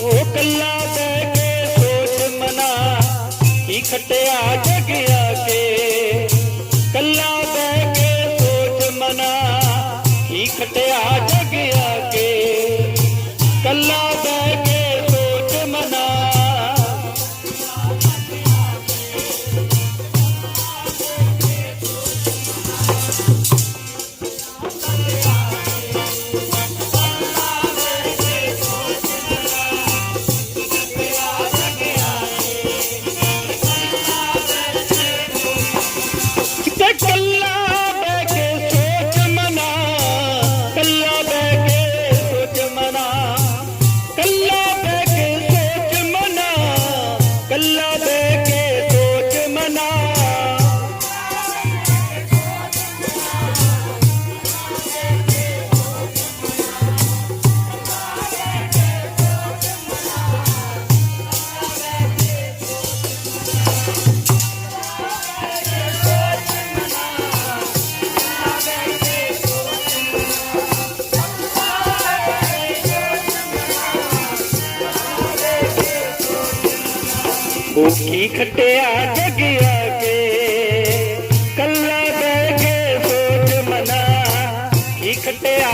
ਉਹ ਕੱਲਾ ਬਹਿ ਕੇ ਸੋਚ ਮਨਾ ਕੀ ਖਟਿਆ ਜਗਿਆ ਕੇ। ਕੱਲਾ ਬਹਿ ਕੇ ਸੋਚ ਮਨਾ ਕੀ ਖਟਿਆ ਜਗਿਆ ਕੇ। ਕੱਲਾ ਉਹ ਕੀ ਖਟਿਆ ਜਗਿਆ ਕੇ ਕੱਲਾ ਬੈ ਕੇ ਸੋਚ ਮਨਾ ਕੀ ਖਟਿਆ